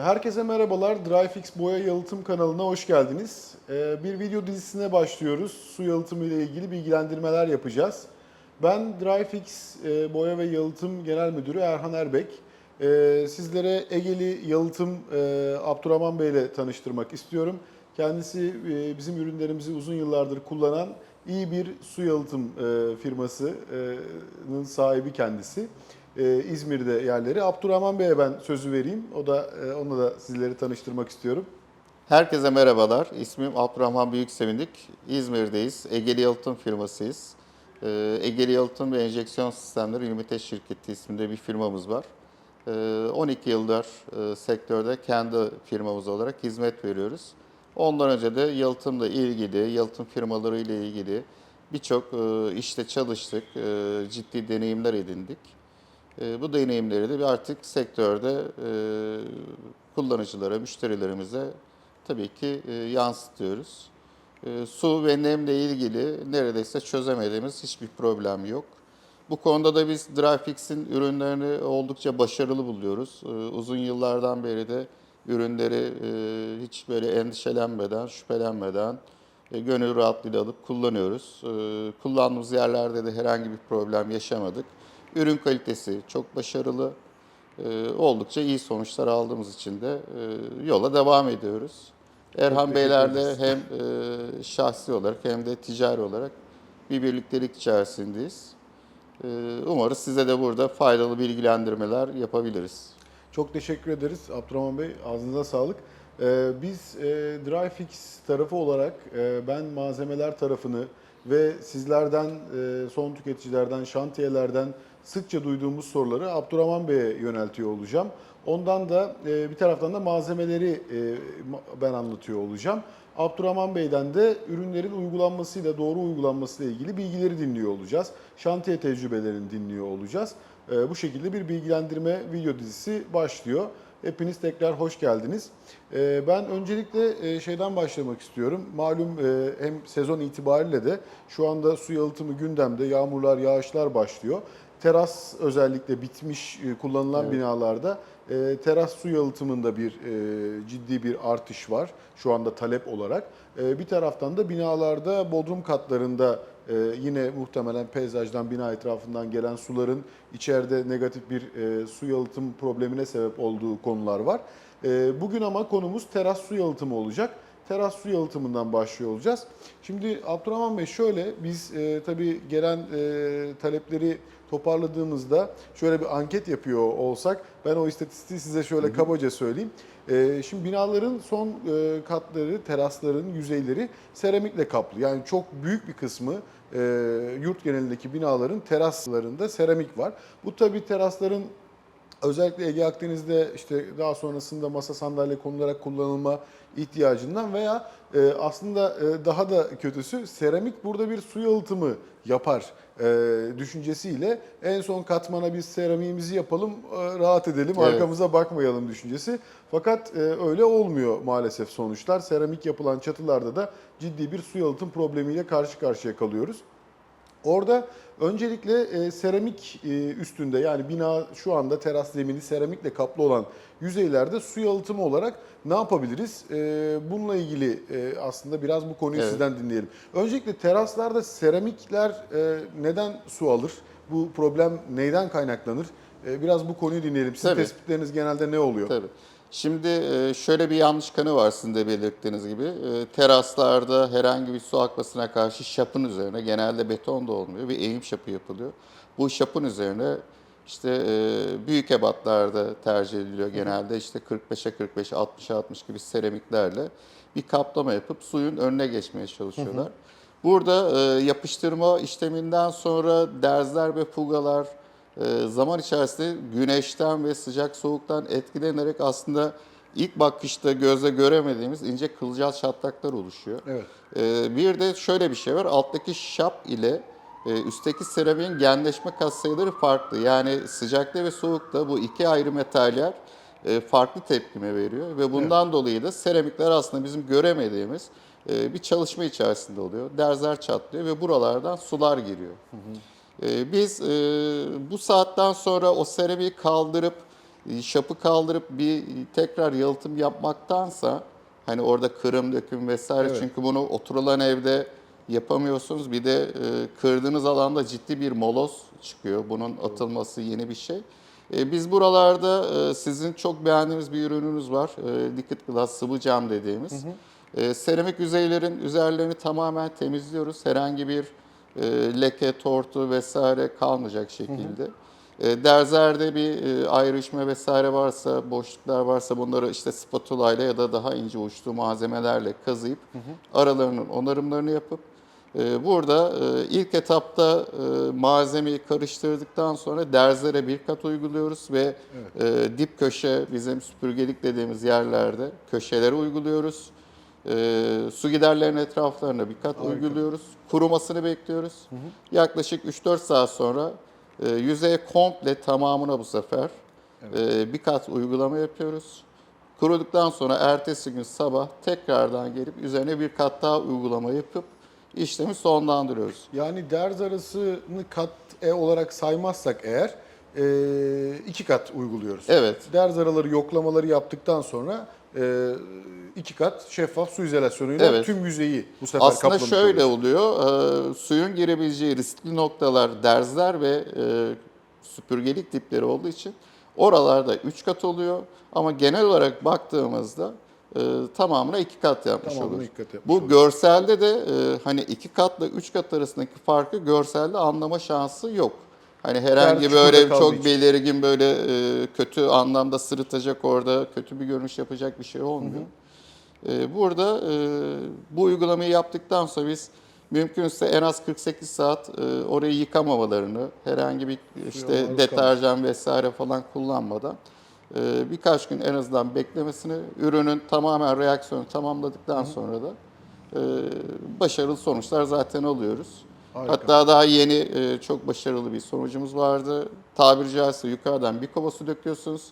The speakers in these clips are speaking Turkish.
Herkese merhabalar. DryFix Boya Yalıtım kanalına hoş geldiniz. Ee, Bir video dizisine başlıyoruz. Su yalıtımı ile ilgili bilgilendirmeler yapacağız. Ben DryFix e, Boya ve Yalıtım Genel Müdürü Erhan Erbek. Ee, Sizlere Egeli Yalıtım e, Abdurrahman Bey ile tanıştırmak istiyorum. Kendisi e, bizim ürünlerimizi uzun yıllardır kullanan iyi bir su yalıtım firmasının sahibi kendisi. Ee, İzmir'de yerleri. Abdurrahman Bey'e ben sözü vereyim. O da e, onunla da sizleri tanıştırmak istiyorum. Herkese merhabalar. İsmim Abdurrahman Büyüksevindik. İzmir'deyiz. Egeli Yalıtım firmasıyız. Ee, Egeli Yalıtım ve Enjeksiyon Sistemleri Limited Şirketi isminde bir firmamız var. Ee, 12 yıldır e, sektörde kendi firmamız olarak hizmet veriyoruz. Ondan önce de yalıtımla ilgili, yalıtım firmaları ile ilgili birçok e, işte çalıştık, e, ciddi deneyimler edindik. E, Bu deneyimleri de artık sektörde e, kullanıcılara, müşterilerimize tabii ki e, yansıtıyoruz. E, Su ve nemle ilgili neredeyse çözemediğimiz hiçbir problem yok. Bu konuda da biz Dryfix'in ürünlerini oldukça başarılı buluyoruz. E, Uzun yıllardan beri de ürünleri e, hiç böyle endişelenmeden, şüphelenmeden e, gönül rahatlığıyla alıp kullanıyoruz. E, Kullandığımız yerlerde de herhangi bir problem yaşamadık. Ürün kalitesi çok başarılı. E, Oldukça iyi sonuçlar aldığımız için de e, yola devam ediyoruz. Erhan Beylerle hem e, şahsi olarak hem de ticari olarak bir birliktelik içerisindeyiz. E, Umarız size de burada faydalı bilgilendirmeler yapabiliriz. Çok teşekkür ederiz Abdurrahman Bey. Ağzınıza sağlık. Ee, Biz e, DryFix tarafı olarak e, ben malzemeler tarafını ve sizlerden, e, son tüketicilerden, şantiyelerden sıkça duyduğumuz soruları Abdurrahman Bey'e yöneltiyor olacağım. Ondan da e, bir taraftan da malzemeleri e, ben anlatıyor olacağım. Abdurrahman Bey'den de ürünlerin uygulanmasıyla, doğru uygulanmasıyla ilgili bilgileri dinliyor olacağız. Şantiye tecrübelerini dinliyor olacağız. E, Bu şekilde bir bilgilendirme video dizisi başlıyor. Hepiniz tekrar hoş geldiniz. Ben öncelikle şeyden başlamak istiyorum. Malum hem sezon itibariyle de şu anda su yalıtımı gündemde, yağmurlar, yağışlar başlıyor. Teras özellikle bitmiş e, kullanılan binalarda e, teras su yalıtımında bir e, ciddi bir artış var şu anda talep olarak. E, bir taraftan da binalarda bodrum katlarında e, yine muhtemelen peyzajdan bina etrafından gelen suların içeride negatif bir e, su yalıtım problemine sebep olduğu konular var. E, bugün ama konumuz teras su yalıtımı olacak teras su yalıtımından başlıyor olacağız. Şimdi Abdurrahman Bey şöyle biz e, tabii gelen e, talepleri toparladığımızda şöyle bir anket yapıyor olsak ben o istatistiği size şöyle kabaca söyleyeyim. E, şimdi binaların son e, katları, terasların yüzeyleri seramikle kaplı. Yani çok büyük bir kısmı e, yurt genelindeki binaların teraslarında seramik var. Bu tabii terasların özellikle Ege Akdeniz'de işte daha sonrasında masa sandalye konularak kullanılma ihtiyacından veya e, aslında e, daha da kötüsü seramik burada bir su yalıtımı yapar e, düşüncesiyle en son katmana biz seramiğimizi yapalım e, rahat edelim Evet. arkamıza bakmayalım düşüncesi. Fakat e, öyle olmuyor maalesef sonuçlar. Seramik yapılan çatılarda da ciddi bir su yalıtım problemiyle karşı karşıya kalıyoruz. Orada öncelikle e, seramik e, üstünde yani bina şu anda teras zemini seramikle kaplı olan yüzeylerde su yalıtımı olarak ne yapabiliriz? E, bununla ilgili e, aslında biraz bu konuyu Evet. sizden dinleyelim. Öncelikle teraslarda seramikler e, neden su alır? Bu problem neyden kaynaklanır? E, biraz bu konuyu dinleyelim. Sizin Tabii. tespitleriniz genelde ne oluyor? Tabii. Şimdi e, şöyle bir yanlış kanı var sizin de belirttiğiniz gibi. E, Teraslarda herhangi bir su akmasına karşı şapın üzerine genelde beton da olmuyor bir eğim şapı yapılıyor. Bu şapın üzerine işte e, büyük ebatlarda tercih ediliyor genelde işte 45'e 45, 60'a 60 gibi seramiklerle bir kaplama yapıp suyun önüne geçmeye çalışıyorlar. Burada yapıştırma işleminden sonra derzler ve fugalar zaman içerisinde güneşten ve sıcak soğuktan etkilenerek aslında ilk bakışta gözle göremediğimiz ince kılcal çatlaklar oluşuyor. Evet. E, bir de şöyle bir şey var. Alttaki şap ile e, üstteki seramiğin genleşme katsayıları farklı. Yani sıcakta ve soğukta bu iki ayrı metaller e, farklı tepkime veriyor ve bundan dolayı da seramikler aslında bizim göremediğimiz e, bir çalışma içerisinde oluyor. Derzler çatlıyor ve buralardan sular giriyor. E, Biz e, bu saatten sonra o seramiği kaldırıp e, şapı kaldırıp bir tekrar yalıtım yapmaktansa hani orada kırım döküm vesaire Evet. çünkü bunu oturulan evde yapamıyorsunuz. Bir de e, kırdığınız alanda ciddi bir moloz çıkıyor. Bunun atılması yeni bir şey. Biz buralarda sizin çok beğendiğiniz bir ürününüz var. Liquid Glass sıvı cam dediğimiz. E, seramik yüzeylerin üzerlerini tamamen temizliyoruz. Herhangi bir leke, tortu vesaire kalmayacak şekilde. E, derzerde bir e, ayrışma vesaire varsa, boşluklar varsa bunları işte spatula ile ya da daha ince uçlu malzemelerle kazıyıp aralarının onarımlarını yapıp e, burada e, ilk etapta e, malzemeyi karıştırdıktan sonra derzlere bir kat uyguluyoruz ve e, dip köşe bizim süpürgelik dediğimiz yerlerde köşelere uyguluyoruz. E, su giderlerinin etraflarına bir kat uyguluyoruz. Kurumasını bekliyoruz. Yaklaşık 3-4 saat sonra e, yüzeye komple tamamına bu sefer e, bir kat uygulama yapıyoruz. Kuruduktan sonra ertesi gün sabah tekrardan gelip üzerine bir kat daha uygulama yapıp işlemi sonlandırıyoruz. Yani derz arasını kat E olarak saymazsak eğer e, iki kat uyguluyoruz. Evet. Derz araları yoklamaları yaptıktan sonra e, iki kat şeffaf su izolasyonuyla Evet. tüm yüzeyi bu sefer Aslında kaplamış şöyle oluyoruz. oluyor, e, suyun girebileceği riskli noktalar derzler ve e, süpürgelik dipleri olduğu için oralarda 3 kat oluyor. Ama genel olarak baktığımızda e, tamamına 2 kat yapmış Tamamını oluyoruz. iki kat yapmış Bu oluyoruz. görselde de e, hani 2 katla 3 kat arasındaki farkı görselde anlama şansı yok. Hani herhangi böyle çok için. belirgin böyle e, kötü anlamda sırıtacak orada kötü bir görünüş yapacak bir şey olmuyor. Ee, Burada e, bu uygulamayı yaptıktan sonra biz mümkünse en az 48 saat e, orayı yıkamamalarını, herhangi bir işte maruz deterjan vesaire falan kullanmadan e, birkaç gün en azından beklemesini, ürünün tamamen reaksiyonu tamamladıktan sonra da e, başarılı sonuçlar zaten alıyoruz. Harika. Hatta daha yeni e, çok başarılı bir sonucumuz vardı. Tabiri caizse yukarıdan bir kova su döküyorsunuz.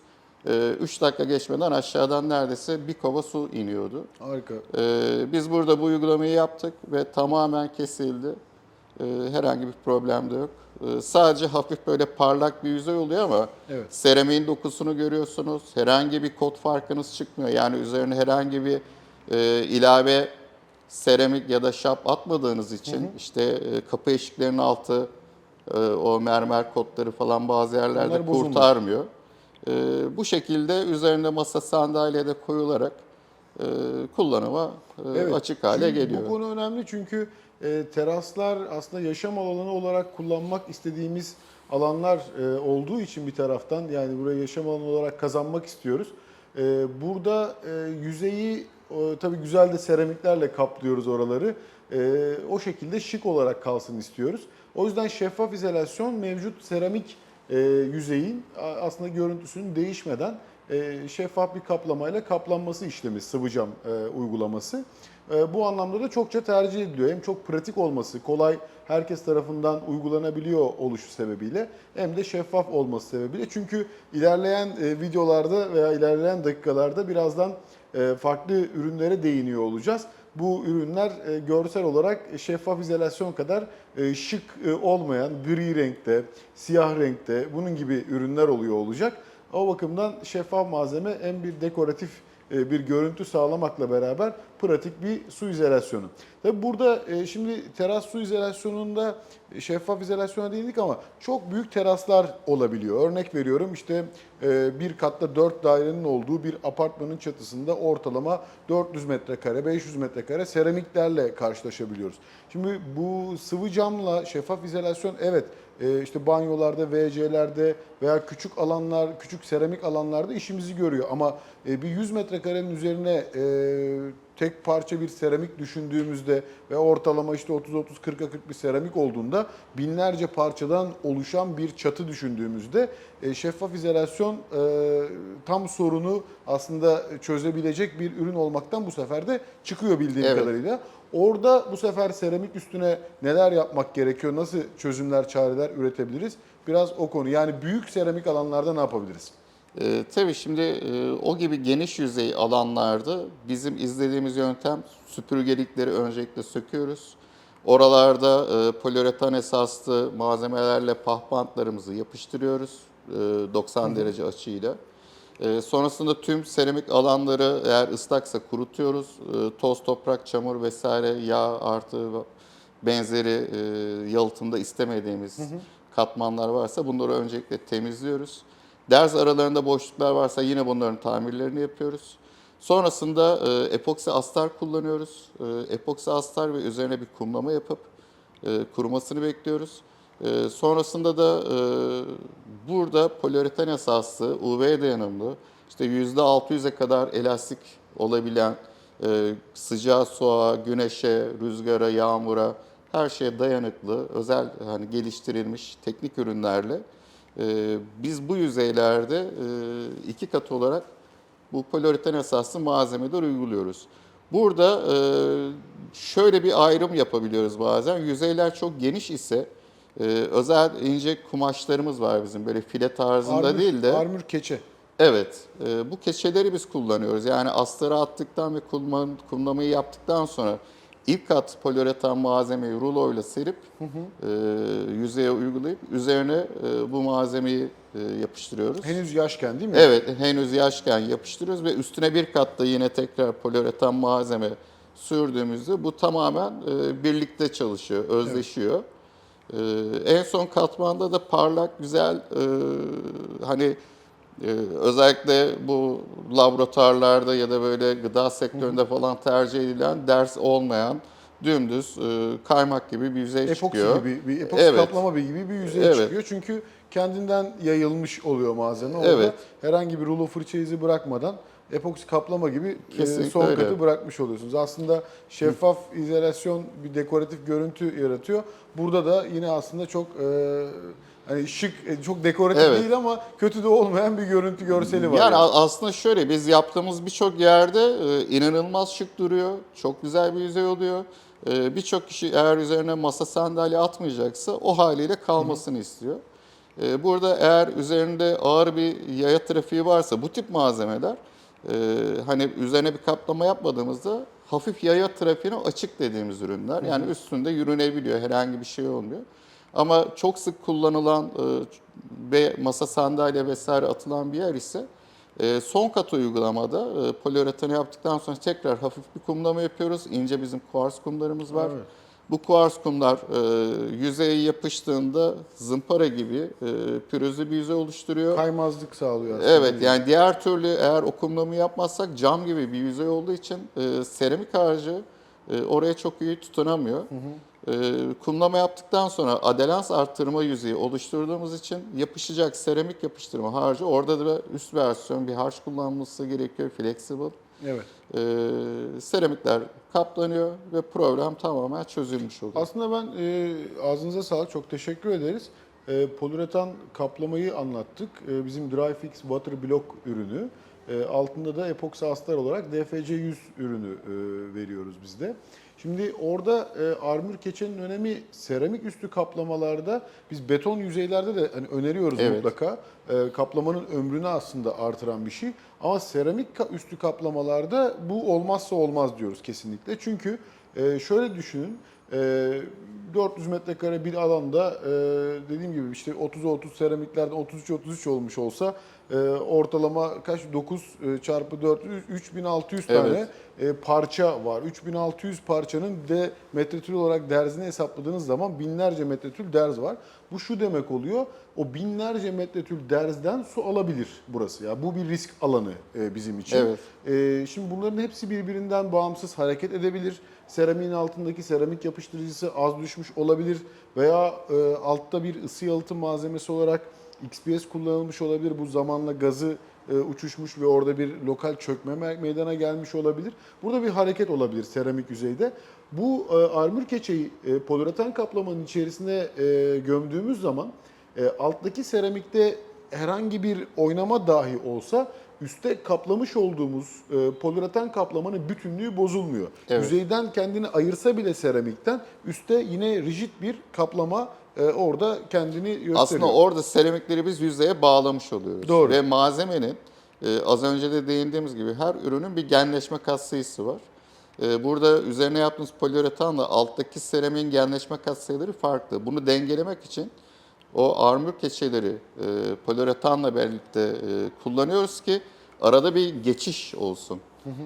3 dakika geçmeden aşağıdan neredeyse bir kova su iniyordu. Harika. Ee, biz burada bu uygulamayı yaptık ve tamamen kesildi. Ee, herhangi bir problem de yok. Sadece hafif böyle parlak bir yüzey oluyor ama Evet. seramiğin dokusunu görüyorsunuz. Herhangi bir kod farkınız çıkmıyor. Yani üzerine herhangi bir e, ilave seramik ya da şap atmadığınız için işte e, kapı eşiklerinin altı e, o mermer kotları falan bazı yerlerde kurtarmıyor. E, bu şekilde üzerinde masa sandalye de koyularak e, kullanıma e, Evet, açık hale geliyor. Bu konu önemli çünkü e, teraslar aslında yaşam alanı olarak kullanmak istediğimiz alanlar e, olduğu için bir taraftan yani burayı yaşam alanı olarak kazanmak istiyoruz. E, burada e, yüzeyi e, tabii güzel de seramiklerle kaplıyoruz oraları. E, o şekilde şık olarak kalsın istiyoruz. O yüzden şeffaf izolasyon mevcut seramik e, yüzeyin aslında görüntüsünün değişmeden e, şeffaf bir kaplamayla kaplanması işlemi sıvı cam e, uygulaması. E, bu anlamda da çokça tercih ediliyor. Hem çok pratik olması, kolay herkes tarafından uygulanabiliyor oluşu sebebiyle hem de şeffaf olması sebebiyle. Çünkü ilerleyen e, videolarda veya ilerleyen dakikalarda birazdan farklı ürünlere değiniyor olacağız. Bu ürünler e, görsel olarak şeffaf izolasyon kadar e, şık e, olmayan gri renkte, siyah renkte bunun gibi ürünler oluyor olacak. O bakımdan şeffaf malzeme hem bir dekoratif e, bir görüntü sağlamakla beraber pratik bir su izolasyonu. Tabi burada e, şimdi teras su izolasyonunda e, şeffaf izolasyona değindik ama çok büyük teraslar olabiliyor. Örnek veriyorum işte e, bir katta 4 dairenin olduğu bir apartmanın çatısında ortalama 400 metrekare, 500 metrekare seramiklerle karşılaşabiliyoruz. Şimdi bu sıvı camla şeffaf izolasyon evet e, işte banyolarda, WC'lerde veya küçük alanlar, küçük seramik alanlarda işimizi görüyor. Ama e, bir 100 metrekarenin üzerine tek parça bir seramik düşündüğümüzde ve ortalama işte 30-30, 40'a 40 bir seramik olduğunda binlerce parçadan oluşan bir çatı düşündüğümüzde e, şeffaf izolasyon e, tam sorunu aslında çözebilecek bir ürün olmaktan bu sefer de çıkıyor bildiğim Evet. kadarıyla. Orada bu sefer seramik üstüne neler yapmak gerekiyor, nasıl çözümler, çareler üretebiliriz? Biraz o konu. Yani büyük seramik alanlarda ne yapabiliriz? Ee, tabii şimdi e, o gibi geniş yüzey alanlarda bizim izlediğimiz yöntem süpürgelikleri öncelikle söküyoruz. Oralarda e, poliüretan esaslı malzemelerle pahpantlarımızı yapıştırıyoruz e, 90 derece açıyla. E, sonrasında tüm seramik alanları eğer ıslaksa kurutuyoruz. E, toz, toprak, çamur vesaire, yağ artı benzeri e, yalıtımda istemediğimiz katmanlar varsa bunları öncelikle temizliyoruz. Derz aralarında boşluklar varsa yine bunların tamirlerini yapıyoruz. Sonrasında e, epoksi astar kullanıyoruz. E, epoksi astar ve üzerine bir kumlama yapıp e, kurumasını bekliyoruz. E, sonrasında da e, burada poliüreten esaslı, UV dayanımlı, işte %600'e kadar elastik olabilen e, sıcağa, soğuğa, güneşe, rüzgara, yağmura her şeye dayanıklı, özel hani geliştirilmiş teknik ürünlerle e, biz bu yüzeylerde e, iki kat olarak bu poliüreten esaslı malzemeler uyguluyoruz. Burada e, şöyle bir ayrım yapabiliyoruz bazen. Yüzeyler çok geniş ise e, özel ince kumaşlarımız var bizim böyle file tarzında Armür- değil de. Armür keçe. Evet, e, bu keçeleri biz kullanıyoruz. Yani astarı attıktan ve kumlamayı yaptıktan sonra ilk kat poliüretan malzemeyi ruloyla serip e, yüzeye uygulayıp üzerine e, bu malzemeyi e, yapıştırıyoruz. Henüz yaşken değil mi? Evet, henüz yaşken yapıştırıyoruz ve üstüne bir kat da yine tekrar poliüretan malzeme sürdüğümüzde bu tamamen e, birlikte çalışıyor, özleşiyor. E, en son katmanda da parlak, güzel, e, hani e, özellikle bu laboratuvarlarda ya da böyle gıda sektöründe falan tercih edilen ders olmayan dümdüz e, kaymak gibi bir yüzey Epoksi çıkıyor. gibi, bir epoksi Evet. kaplama bir gibi bir yüzey Evet. çıkıyor. Çünkü kendinden yayılmış oluyor malzeme. Orada Evet. herhangi bir rulo fırça izi bırakmadan epoksi kaplama gibi e, Kesinlikle son öyle. katı bırakmış oluyorsunuz. Aslında şeffaf izolasyon bir dekoratif görüntü yaratıyor. Burada da yine aslında çok e, hani şık, e, çok dekoratif Evet. değil ama kötü de olmayan bir görüntü görseli var. Yani a- aslında şöyle biz yaptığımız birçok yerde e, inanılmaz şık duruyor. Çok güzel bir yüzey oluyor. E, birçok kişi eğer üzerine masa sandalye atmayacaksa o haliyle kalmasını istiyor. E, burada eğer üzerinde ağır bir yaya trafiği varsa bu tip malzemeler hani üzerine bir kaplama yapmadığımızda hafif yaya trafiğine açık dediğimiz ürünler. Yani üstünde yürünebiliyor herhangi bir şey olmuyor. Ama çok sık kullanılan e, ve masa sandalye vesaire atılan bir yer ise e, son kat uygulamada e, poliüreteni yaptıktan sonra tekrar hafif bir kumlama yapıyoruz. İnce bizim kuars kumlarımız var. Evet. Bu kuars kumlar e, yüzeye yapıştığında zımpara gibi e, pürüzlü bir yüzey oluşturuyor. Kaymazlık sağlıyor aslında. Evet yani diğer türlü eğer o kumlamayı yapmazsak cam gibi bir yüzey olduğu için e, seramik harcı e, oraya çok iyi tutunamıyor. E, kumlama yaptıktan sonra adelans arttırma yüzeyi oluşturduğumuz için yapışacak seramik yapıştırma harcı orada da üst versiyon bir harç kullanılması gerekiyor flexible. Evet. E, seramikler kaplanıyor ve problem tamamen çözülmüş oluyor. Aslında ben e, ağzınıza sağlık, çok teşekkür ederiz. E, poliüretan kaplamayı anlattık. E, bizim Dryfix Water Block ürünü. E, altında da epoksi astar olarak DFC 100 ürünü e, veriyoruz biz de. Şimdi orada e, armür keçenin önemi seramik üstü kaplamalarda biz beton yüzeylerde de hani öneriyoruz Evet. mutlaka. E, kaplamanın ömrünü aslında artıran bir şey. Ama seramik üstü kaplamalarda bu olmazsa olmaz diyoruz kesinlikle. Çünkü e, şöyle düşünün. e, 400 metrekare bir alanda e, dediğim gibi işte 30'a 30 seramiklerden 33 33 olmuş olsa e, ortalama kaç 9 e, çarpı 4 3600 Evet. tane e, parça var. 3600 parçanın de metretül olarak derzini hesapladığınız zaman binlerce metretül derz var. Bu şu demek oluyor. O binlerce metretül derzden su alabilir burası ya. Bu bir risk alanı e, bizim için. Evet. E, şimdi bunların hepsi birbirinden bağımsız hareket edebilir. Seramiğin altındaki seramik yapıştırıcısı az düşmüş olabilir veya e, altta bir ısı yalıtım malzemesi olarak XPS kullanılmış olabilir. Bu zamanla gazı e, uçuşmuş ve orada bir lokal çökme me- meydana gelmiş olabilir. Burada bir hareket olabilir seramik yüzeyde. Bu e, armür keçeyi e, poliüretan kaplamanın içerisine e, gömdüğümüz zaman e, alttaki seramikte herhangi bir oynama dahi olsa üstte kaplamış olduğumuz e, poliüretan kaplamanın bütünlüğü bozulmuyor. Evet. Yüzeyden kendini ayırsa bile seramikten üstte yine rigid bir kaplama orada kendini gösteriyor. Aslında orada seramikleri biz yüzeye bağlamış oluyoruz. Doğru. Ve malzemenin e, az önce de değindiğimiz gibi her ürünün bir genleşme katsayısı var. E, burada üzerine yaptığımız poliüretanla alttaki seramiğin genleşme katsayıları farklı. Bunu dengelemek için o armür keçeleri e, poliüretanla birlikte e, kullanıyoruz ki arada bir geçiş olsun.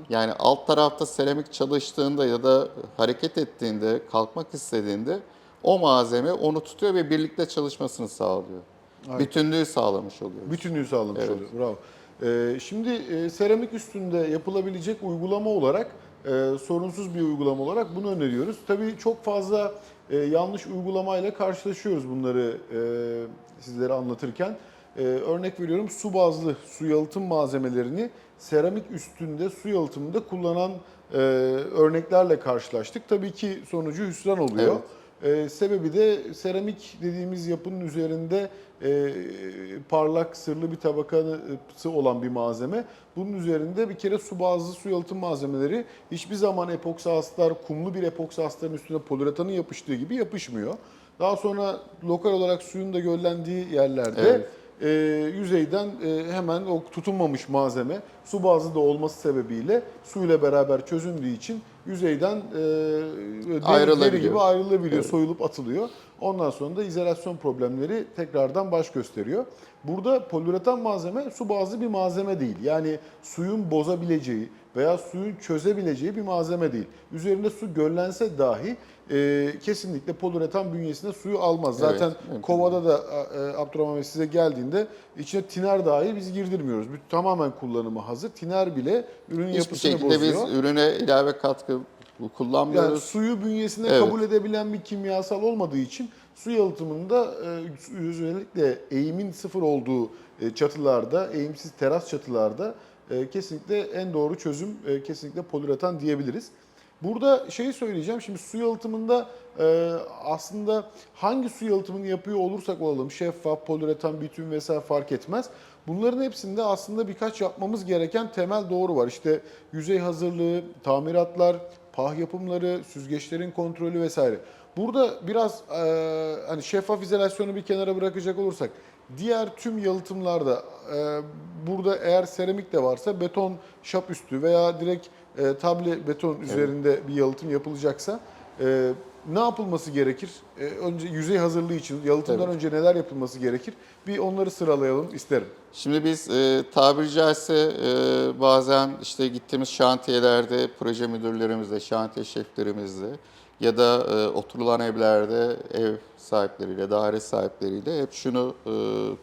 Yani alt tarafta seramik çalıştığında ya da hareket ettiğinde, kalkmak istediğinde o malzeme onu tutuyor ve birlikte çalışmasını sağlıyor. Harika. Bütünlüğü sağlamış oluyor. Bütünlüğü sağlamış Evet. oluyor. Bravo. Ee, şimdi e, seramik üstünde yapılabilecek uygulama olarak e, sorunsuz bir uygulama olarak bunu öneriyoruz. Tabii çok fazla e, yanlış uygulamayla karşılaşıyoruz bunları e, sizlere anlatırken. E, örnek veriyorum su bazlı su yalıtım malzemelerini seramik üstünde su yalıtımında kullanan e, örneklerle karşılaştık. Tabii ki sonucu hüsran oluyor. Ee, sebebi de seramik dediğimiz yapının üzerinde e, parlak sırlı bir tabakası olan bir malzeme. Bunun üzerinde bir kere su bazlı su yalıtım malzemeleri hiçbir zaman epoksi astar, kumlu bir epoksi astarın üstüne poliüretanın yapıştığı gibi yapışmıyor. Daha sonra lokal olarak suyun da göllendiği yerlerde Evet. e, yüzeyden e, hemen o tutunmamış malzeme su bazlı da olması sebebiyle suyla beraber çözündüğü için yüzeyden e, Ayrılabiliyor. gibi ayrılabiliyor, Evet. soyulup atılıyor. Ondan sonra da izolasyon problemleri tekrardan baş gösteriyor. Burada poliüretan malzeme su bazlı bir malzeme değil. Yani suyun bozabileceği veya suyun çözebileceği bir malzeme değil. Üzerinde su göllense dahi e, kesinlikle poliüretan bünyesine suyu almaz. Evet, Zaten mümkün kovada da e, Abdurrahman Bey size geldiğinde içine tiner dahi biz girdirmiyoruz. Tamamen kullanımı hazır. Tiner bile ürünün Hiçbir yapısını şekilde bozuyor. biz ürüne ilave katkı Yani kullanmıyoruz. suyu bünyesine Evet. kabul edebilen bir kimyasal olmadığı için su yalıtımında e, özellikle eğimin sıfır olduğu e, çatılarda, eğimsiz teras çatılarda e, kesinlikle en doğru çözüm e, kesinlikle poliüretan diyebiliriz. Burada şeyi söyleyeceğim. Şimdi su yalıtımında e, aslında hangi su yalıtımını yapıyor olursak olalım şeffaf, poliüretan, bitüm vesaire fark etmez. Bunların hepsinde aslında birkaç yapmamız gereken temel doğru var. İşte yüzey hazırlığı, tamiratlar, pah yapımları, süzgeçlerin kontrolü vesaire. Burada biraz e, hani şeffaf izolasyonu bir kenara bırakacak olursak diğer tüm yalıtımlarda e, burada eğer seramik de varsa beton şap üstü veya direkt e, table beton üzerinde bir yalıtım yapılacaksa e, ne yapılması gerekir? E, önce yüzey hazırlığı için yalıtımdan Evet. önce neler yapılması gerekir? Bir onları sıralayalım isterim. Şimdi biz e, tabiri caizse e, bazen işte gittiğimiz şantiyelerde proje müdürlerimizle, şantiye şeflerimizle ya da e, oturulan evlerde ev sahipleriyle, daire sahipleriyle hep şunu e,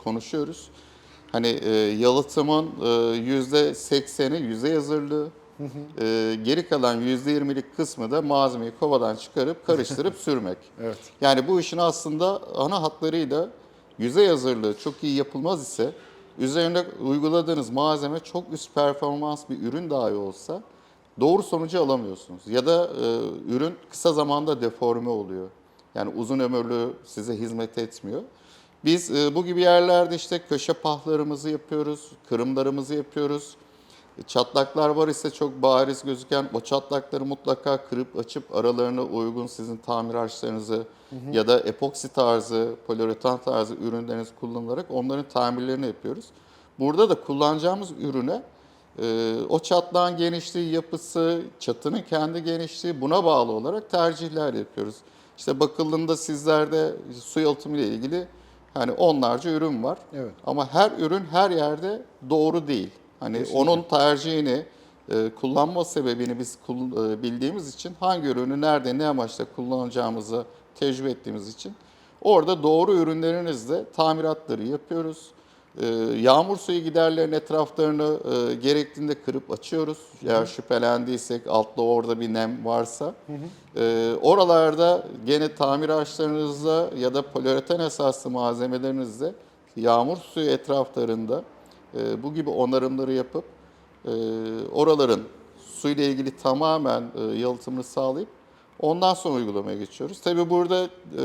konuşuyoruz. Hani e, yalıtımın e, yüzde sekseni yüzey hazırlığı, e, geri kalan yüzde yirmilik kısmı da malzemeyi kovadan çıkarıp karıştırıp sürmek. Evet. Yani bu işin aslında ana hatlarıyla yüzey hazırlığı çok iyi yapılmaz ise üzerine uyguladığınız malzeme çok üst performans bir ürün dahi olsa doğru sonucu alamıyorsunuz. Ya da e, ürün kısa zamanda deforme oluyor. Yani uzun ömürlü size hizmet etmiyor. Biz e, bu gibi yerlerde işte köşe pahlarımızı yapıyoruz, kırımlarımızı yapıyoruz. Çatlaklar var ise çok bariz gözüken o çatlakları mutlaka kırıp açıp aralarına uygun sizin tamir araçlarınızı ya da epoksi tarzı, poliüretan tarzı ürünlerinizi kullanılarak onların tamirlerini yapıyoruz. Burada da kullanacağımız ürüne e, o çatlağın genişliği, yapısı, çatının kendi genişliği buna bağlı olarak tercihler yapıyoruz. İşte bakıldığında sizlerde su yalıtımı ile ilgili hani onlarca ürün var. Evet. Ama her ürün her yerde doğru değil. Hani Kesinlikle. onun tercihini, e, kullanma sebebini biz e, bildiğimiz için hangi ürünü nerede ne amaçla kullanacağımızı tecrübe ettiğimiz için orada doğru ürünlerinizle tamiratları yapıyoruz. E, yağmur suyu giderlerin etraflarını e, gerektiğinde kırıp açıyoruz. Eğer şüphelendiysek altta orada bir nem varsa. E, oralarda gene tamir araçlarınızla ya da poliüretan esaslı malzemelerinizle yağmur suyu etraflarında e, bu gibi onarımları yapıp e, oraların suyla ilgili tamamen yalıtımını sağlayıp ondan sonra uygulamaya geçiyoruz. Tabi burada e,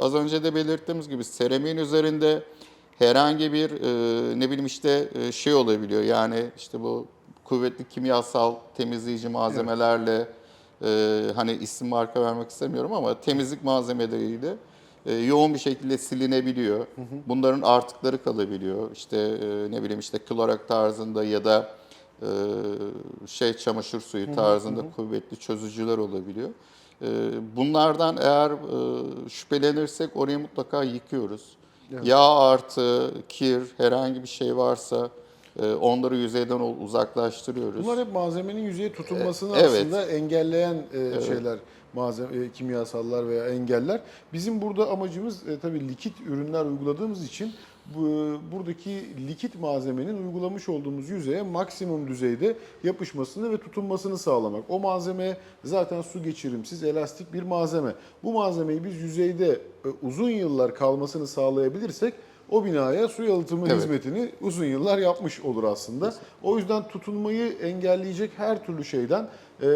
az önce de belirttiğimiz gibi seramiğin üzerinde herhangi bir e, ne bileyim işte e, şey olabiliyor. Yani işte bu kuvvetli kimyasal temizleyici malzemelerle e, hani isim marka vermek istemiyorum ama temizlik malzemeleriyle e, yoğun bir şekilde silinebiliyor. Bunların artıkları kalabiliyor. İşte e, ne bileyim işte klorak tarzında ya da e, şey çamaşır suyu tarzında kuvvetli çözücüler olabiliyor. E, bunlardan eğer e, şüphelenirsek orayı mutlaka yıkıyoruz. Evet. Yağ artı, kir, herhangi bir şey varsa e, onları yüzeyden uzaklaştırıyoruz. Bunlar hep malzemenin yüzeye tutunmasını Evet. aslında engelleyen e, şeyler, malzeme, e, kimyasallar veya engeller. Bizim burada amacımız e, tabii likit ürünler uyguladığımız için buradaki likit malzemenin uygulamış olduğumuz yüzeye maksimum düzeyde yapışmasını ve tutunmasını sağlamak. O malzeme zaten su geçirimsiz, elastik bir malzeme. Bu malzemeyi biz yüzeyde e, uzun yıllar kalmasını sağlayabilirsek o binaya su yalıtımı Evet. hizmetini uzun yıllar yapmış olur aslında. O yüzden tutunmayı engelleyecek her türlü şeyden e,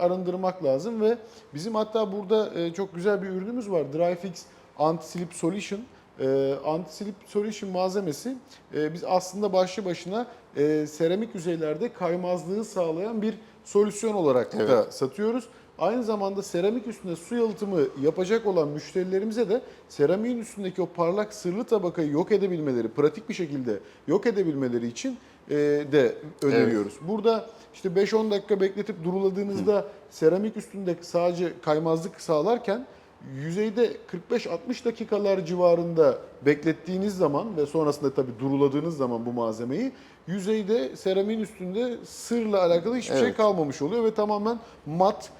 arındırmak lazım ve bizim hatta burada e, çok güzel bir ürünümüz var. Dryfix Anti-Slip Solution. E, Anti-Slip Solution malzemesi e, biz aslında başlı başına e, seramik yüzeylerde kaymazlığı sağlayan bir solüsyon olarak da Evet. satıyoruz. Aynı zamanda seramik üstünde su yalıtımı yapacak olan müşterilerimize de seramiğin üstündeki o parlak sırlı tabakayı yok edebilmeleri, pratik bir şekilde yok edebilmeleri için e, de öneriyoruz. Burada işte 5-10 dakika bekletip duruladığınızda seramik üstünde sadece kaymazlık sağlarken yüzeyde 45-60 dakikalar civarında beklettiğiniz zaman ve sonrasında tabii duruladığınız zaman bu malzemeyi yüzeyde seramiğin üstünde sırla alakalı hiçbir şey Evet. kalmamış oluyor ve tamamen mat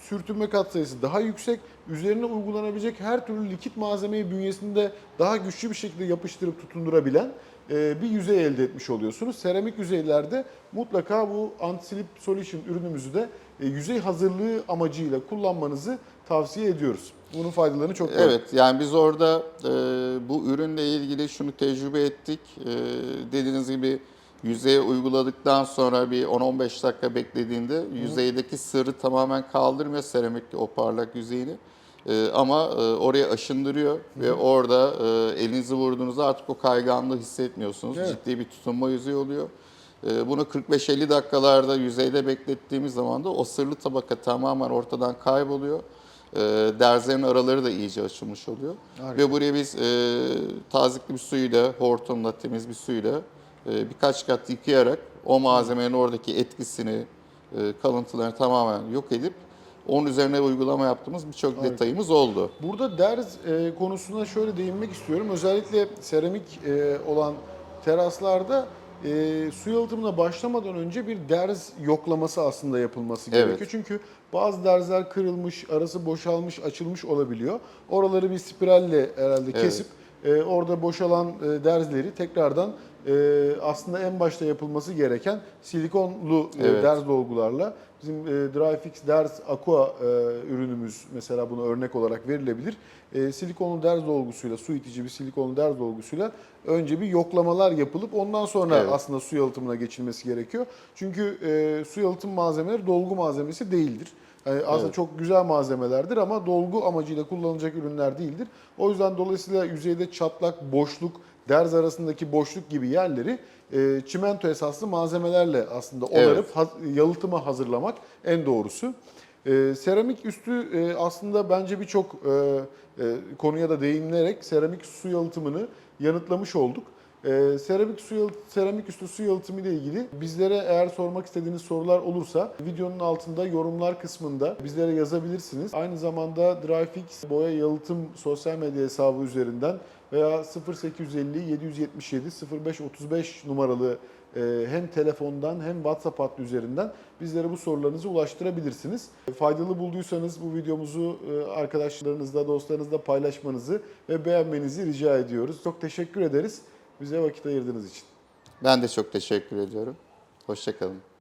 sürtünme katsayısı daha yüksek. Üzerine uygulanabilecek her türlü likit malzemeyi bünyesinde daha güçlü bir şekilde yapıştırıp tutundurabilen e, bir yüzey elde etmiş oluyorsunuz. Seramik yüzeylerde mutlaka bu anti-slip solution ürünümüzü de e, yüzey hazırlığı amacıyla kullanmanızı tavsiye ediyoruz. Bunun faydalarını çok var. Evet yani biz orada e, bu ürünle ilgili şunu tecrübe ettik. E, dediğiniz gibi yüzeye uyguladıktan sonra bir 10-15 dakika beklediğinde yüzeydeki sırrı tamamen kaldırmıyor seramik o parlak yüzeyini. E, ama e, oraya aşındırıyor ve orada e, elinizi vurduğunuzda artık o kayganlığı hissetmiyorsunuz. Evet. Ciddi bir tutunma yüzeyi oluyor. E, Bunu 45-50 dakikalarda yüzeyde beklettiğimiz zaman da o sırlı tabaka tamamen ortadan kayboluyor. E, Derzlerin araları da iyice açılmış oluyor. Harika. Ve buraya biz e, tazikli bir suyla, hortumla, temiz bir suyla e, birkaç kat yıkayarak o malzemenin oradaki etkisini, e, kalıntılarını tamamen yok edip onun üzerine uygulama yaptığımız birçok detayımız oldu. Burada derz e, konusuna şöyle değinmek istiyorum. Özellikle seramik e, olan teraslarda e, su yalıtımına başlamadan önce bir derz yoklaması aslında yapılması Evet. gerekiyor. Çünkü bazı derzler kırılmış, arası boşalmış, açılmış olabiliyor. Oraları bir spiralle herhalde Evet. kesip e, orada boşalan e, derzleri tekrardan e, aslında en başta yapılması gereken silikonlu e, Evet. derz dolgularla bizim e, Dryfix Derz Aqua e, ürünümüz mesela buna örnek olarak verilebilir. E, silikonlu derz dolgusuyla, su itici bir silikonlu derz dolgusuyla önce bir yoklamalar yapılıp ondan sonra Evet. aslında su yalıtımına geçilmesi gerekiyor. Çünkü e, su yalıtım malzemeleri dolgu malzemesi değildir. Yani aslında Evet. çok güzel malzemelerdir ama dolgu amacıyla kullanılacak ürünler değildir. O yüzden dolayısıyla yüzeyde çatlak, boşluk, derz arasındaki boşluk gibi yerleri e, çimento esaslı malzemelerle aslında Evet. onarıp haz- yalıtıma hazırlamak en doğrusu. E, seramik üstü e, aslında bence birçok e, e, konuya da değinilerek seramik su yalıtımını yanıtlamış olduk. Ee, seramik su yalıt- seramik üstü su yalıtımı ile ilgili bizlere eğer sormak istediğiniz sorular olursa videonun altında yorumlar kısmında bizlere yazabilirsiniz. Aynı zamanda Dryfix boya yalıtım sosyal medya hesabı üzerinden veya 0850 777 0535 numaralı e, hem telefondan hem WhatsApp hattı üzerinden bizlere bu sorularınızı ulaştırabilirsiniz. Faydalı bulduysanız bu videomuzu e, arkadaşlarınızla, dostlarınızla paylaşmanızı ve beğenmenizi rica ediyoruz. Çok teşekkür ederiz bize vakit ayırdığınız için. Ben de çok teşekkür ediyorum. Hoşçakalın.